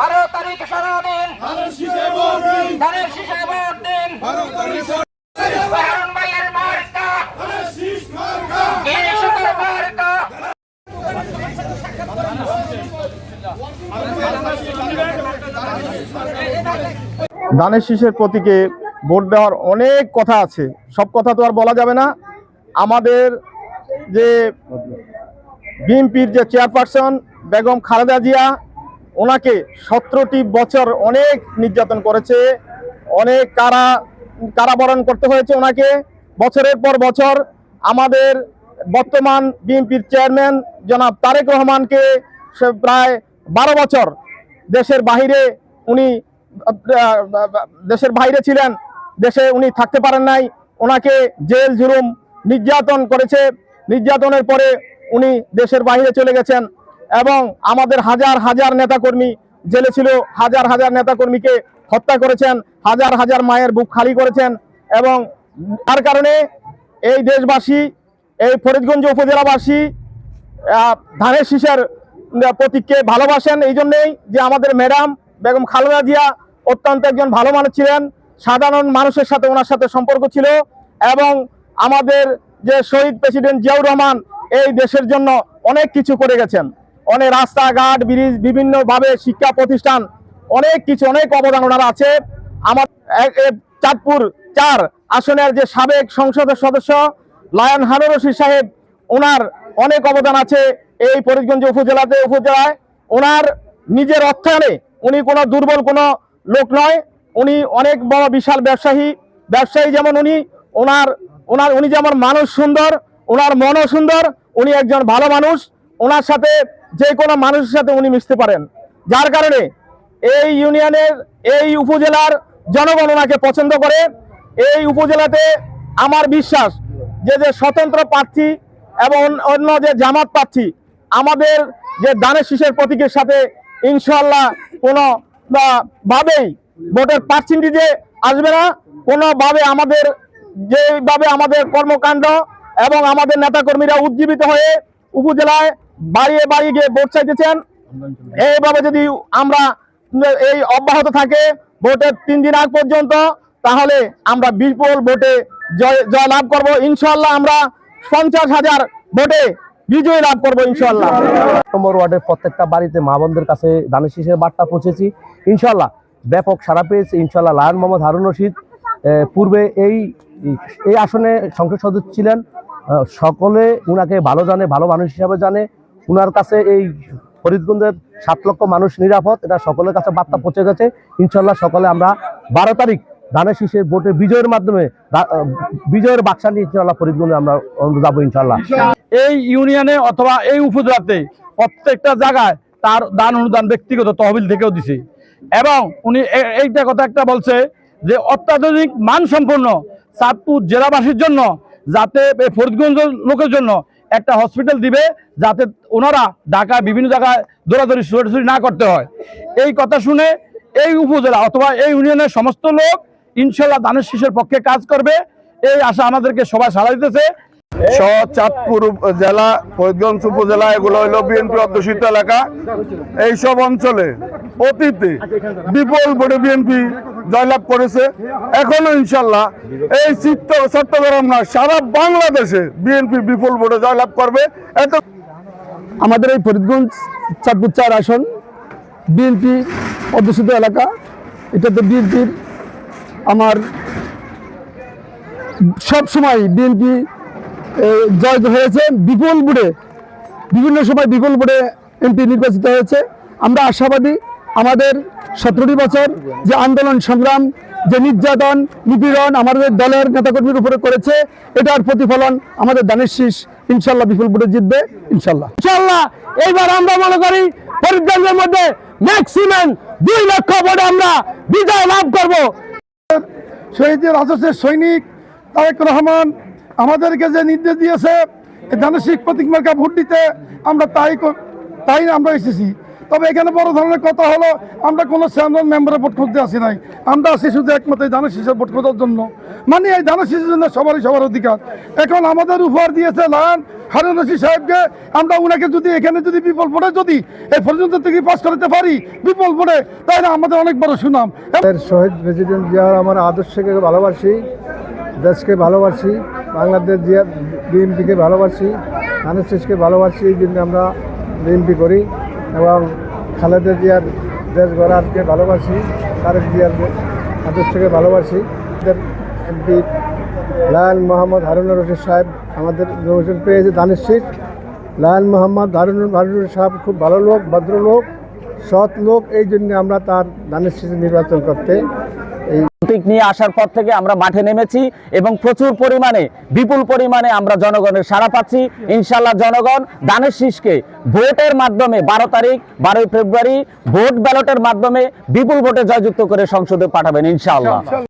বারো তারিখ সারাদিন ধানের শীষে ভোট দিন। ভাইয়ের মার্কা। মার্কা। ধানের শীষের প্রতীকে ভোট দেওয়ার অনেক কথা আছে। সব কথা তো আর বলা যাবে না। আমাদের যে বিএনপির যে চেয়ারপারসন বেগম খালেদা জিয়া ওনাকে সতেরোটি বছর অনেক নির্যাতন করেছে, অনেক কারা, কারাবরণ করতে হয়েছে ওনাকে। বছরের পর বছর আমাদের বর্তমান বিএনপির চেয়ারম্যান জনাব তারেক রহমানকে প্রায় বারো বছর দেশের বাহিরে উনি, দেশের বাইরে ছিলেন, দেশে উনি থাকতে পারেন নাই। ওনাকে জেল, জুলুম, নির্যাতন করেছে। নির্যাতনের পরে উনি দেশের বাইরে চলে গেছেন। এবং আমাদের হাজার হাজার নেতাকর্মী জেলে ছিল, হাজার হাজার নেতাকর্মীকে হত্যা করেছেন, হাজার হাজার মায়ের বুক খালি করেছেন এবং তার কারণে এই দেশবাসী, এই ফরিদগঞ্জ উপজেলাবাসী ধানের শীষের প্রতীককে ভালোবাসেন। এই জন্যেই যে আমাদের ম্যাডাম বেগম খালেদা জিয়া অত্যন্ত একজন ভালো মানুষ ছিলেন, সাধারণ মানুষের সাথে ওনার সাথে সম্পর্ক ছিল এবং আমাদের যে শহীদ প্রেসিডেন্ট জিয়াউর রহমান এই দেশের জন্য অনেক কিছু করে গেছেন। অনেক রাস্তাঘাট, ব্রিজ বিভিন্নভাবে শিক্ষা প্রতিষ্ঠান, অনেক কিছু, অনেক অবদান ওনার আছে। আমার চাঁদপুর চার আসনের যে সাবেক সংসদের সদস্য লায়ন হানুর রশিদ সাহেব, ওনার অনেক অবদান আছে এই ফরিদগঞ্জ উপজেলাতে, উপজেলায়। ওনার নিজের অর্থায়নে উনি কোনো দুর্বল কোনো লোক নয়। উনি অনেক বড় বিশাল ব্যবসায়ী। ব্যবসায়ী যেমন উনি, ওনার ওনার উনি যেমন মানুষ সুন্দর, ওনার মনও সুন্দর, উনি একজন ভালো মানুষ। ওনার সাথে যে কোনো মানুষের সাথে উনি মিশতে পারেন। যার কারণে এই ইউনিয়নের এই উপজেলার জনগণ ওনাকে পছন্দ করে। এই উপজেলাতে আমার বিশ্বাস যে যে স্বতন্ত্র প্রার্থী এবং অন্য- যে জামাত প্রার্থী, আমাদের যে দানের শীষের প্রতীকের সাথে ইনশাল্লাহ কোনো ভাবেই ভোটের পার্সেন্টেজে আসবে না। কোনোভাবে আমাদের যেভাবে আমাদের কর্মকাণ্ড এবং আমাদের নেতাকর্মীরা উজ্জীবিত হয়ে উপজেলায় বাড়িয়ে বাড়িয়ে গিয়ে ভোট চাইতেছেন। এইভাবে যদি আমরা এই অব্যাহত থাকে ভোটের তিন দিন আগ পর্যন্ত, তাহলে আমরা বিপুল ভোটে জয় জয় লাভ করব। ইনশাল্লাহ আমরা পঞ্চাশ হাজার ভোটে বিজয় লাভ করব ইনশাল্লাহ নম্বর ওয়ার্ডের প্রত্যেকটা বাড়িতে মা বোনদের কাছে দানের শীষের বার্তা পৌঁছেছি। ইনশাল্লাহ ব্যাপক সারা পেয়েছে ইনশাল্লাহ লায়ন মোহাম্মদ হারুন রশিদ। পূর্বে এই এই আসনে সংসদ সদস্য ছিলেন। সকলে উনাকে ভালো জানে, ভালো মানুষ হিসাবে জানে। উনার কাছে এই ফরিদগঞ্জের সাত লক্ষ মানুষ নিরাপদ, এটা সকলের কাছে বার্তা পৌঁছে গেছে। ইনশাল্লাহ সকলে আমরা বারো তারিখ ধানের শীষের ভোটে বিজয়ের মাধ্যমে বিজয়ের বাক্সা নিয়ে ইনশাল্লাহ ফরিদগঞ্জে আমরা যাব ইনশাল্লাহ এই ইউনিয়নে অথবা এই উপজেলাতে প্রত্যেকটা জায়গায় তার দান অনুদান ব্যক্তিগত তহবিল থেকেও দিছে। এবং উনি এইটা কথা একটা বলছে যে অত্যাধুনিক মানসম্পন্ন চাঁদপুর জেলাবাসীর জন্য, যাতে এই ফরিদগঞ্জ লোকের জন্য একটা হসপিটাল দিবে যাতে ওনারা ঢাকা বিভিন্ন জায়গায় দৌড়াদৌড়ি, ছোটাছুটি না করতে হয়। এই কথা শুনে এই উপজেলা অথবা এই ইউনিয়নের সমস্ত লোক ইনশাল্লাহ দানের শীষের পক্ষে কাজ করবে। এই আশা আমাদেরকে সবাই সাড়া দিতেছে। চাঁদপুর জেলা ফরিদগঞ্জ উপজেলা, এগুলো হলো বিএনপি অধ্যুষিত এলাকা। এইসব অঞ্চলে অতীতে বিপুল ভোটে বিএনপি জয়লাভ করেছে। এখনও ইনশাল্লাহ এই চিত্ত চট্টগ্রাম না সারা বাংলাদেশে বিএনপি বিপুল ভোটে জয়লাভ করবে। এত আমাদের এই ফরিদগঞ্জ চাঁদপুর চার আসন বিএনপি অধ্যুষিত এলাকা এটাতে বিএনপির আমার সব সময় বিএনপি জয় হয়েছে। বিপুল বুড়ে বিভিন্ন সময় বিপুল বুড়ে এমপি নির্বাচিত হয়েছে। আমরা আশাবাদী আমাদের সতেরোটি বছর যে আন্দোলন, সংগ্রাম, যে নির্যাতন, নিপীড়ন আমাদের দলের নেতাকর্মীর উপরে করেছে, এটার প্রতিফলন আমাদের দানের শীষ ইনশাল্লাহ বিপুল বুড়ে জিতবে, ইনশাল্লাহ। ইনশাল্লাহ, এইবার আমরা মনে করি ফরিদগঞ্জের মধ্যে ম্যাক্সিমাম দুই লক্ষ ভোটে আমরা বিজয় লাভ করব। শহীদের রাজস্বের সৈনিক তারেক রহমান আমাদেরকে যে নির্দেশ দিয়েছে দানসিক প্রতীক মার্কা ভোট দিতে আমরা তাই তাই আমরা এসেছি। তবে এখানে বড় ধরনের কথা হলো, আমরা কোনো চেয়ারম্যান মেম্বারের ভোট করতে আসি নাই। আমরা আসি শুধু একমাত্র এই ধানের শীষের ভোট করার জন্য। মানে এই ধানের শীষের জন্য সবারই সবার অধিকার। এখন আমাদের উপহার দিয়েছে লায়ন হারুন সাহেবকে। আমরা উনাকে যদি এখানে যদি বিপুল ভোটে যদি এই পর্যন্ত থেকে পাস করতে পারি, বিপুল ভোটে, তাহলে আমাদের অনেক বড় সুনাম। শহীদ প্রেসিডেন্ট জিয়ার আমার আদর্শকে ভালোবাসি, দেশকে ভালোবাসি, বাংলাদেশ জিয়া, বিএনপিকে ভালোবাসি ধানের শেষকে ভালোবাসি, এই জন্য আমরা বিএনপি করি। খালেদা জিয়ার দেশ গড়ারকে ভালোবাসি, তারেক জিয়ার আদর্শকে ভালোবাসি। এমপি লায়ন মোহাম্মদ হারুনুর রশিদ সাহেব আমাদের নমিনেশন পেয়েছে ধানের শীষ লায়ন মোহাম্মদ হারুন হারুনুর সাহেব খুব ভালো লোক ভদ্রলোক সৎ লোক, এই জন্য আমরা তার দানের শীষে নির্বাচন করতে নিয়ে আসার পর থেকে আমরা মাঠে নেমেছি এবং প্রচুর পরিমাণে, বিপুল পরিমাণে আমরা জনগণের সাড়া পাচ্ছি। ইনশাল্লাহ জনগণ দানের শীষকে ভোটের মাধ্যমে বারো তারিখ, বারোই ফেব্রুয়ারি ভোট ব্যালটের মাধ্যমে বিপুল ভোটে জয়যুক্ত করে সংসদে পাঠাবেন ইনশাআল্লাহ।